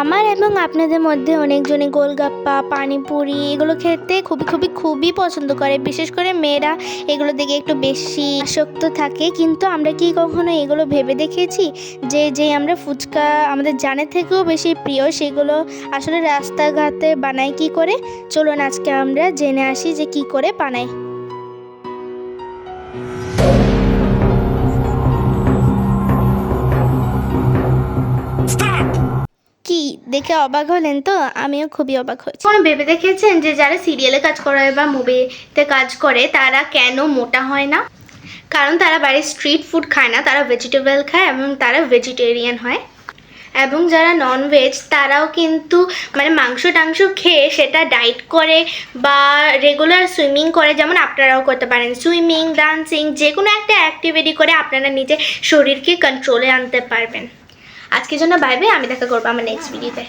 আমার এবং আপনাদের মধ্যে অনেকজনই গোলগাপ্পা, পানিপুরি এগুলো খেতে খুবই খুবই খুবই পছন্দ করে। বিশেষ করে মেয়েরা এগুলো দেখে একটু বেশি আসক্ত থাকে। কিন্তু আমরা কি কখনো এগুলো ভেবে দেখেছি? যে যে আমরা ফুচকা আমাদের জানের থেকেও বেশি প্রিয়, সেগুলো আসলে রাস্তাঘাটে বানাই কি করে? চলুন আজকে আমরা জেনে আসি যে কি করে বানাই দেখে অবাক হলেন তো, আমিও খুবই অবাক হয়েছি। কোনো ভেবে দেখেছেন যে যারা সিরিয়ালে কাজ করে বা মুভিতে কাজ করে, তারা কেন মোটা হয় না? কারণ তারা বাইরে স্ট্রিট ফুড খায় না, তারা ভেজিটেবল খায় এবং তারা ভেজিটেরিয়ান হয়। এবং যারা নন ভেজ তারাও কিন্তু মানে মাংস টাংস খেয়ে সেটা ডাইট করে বা রেগুলার সুইমিং করে, যেমন আপনারাও করতে পারেন। সুইমিং ডান্সিং যে কোনো একটা অ্যাক্টিভিটি করে আপনারা নিজের শরীরকে কন্ট্রোলে আনতে পারবেন। আজকের জন্য বাই আমি দেখা করব আমার নেক্সট ভিডিওতে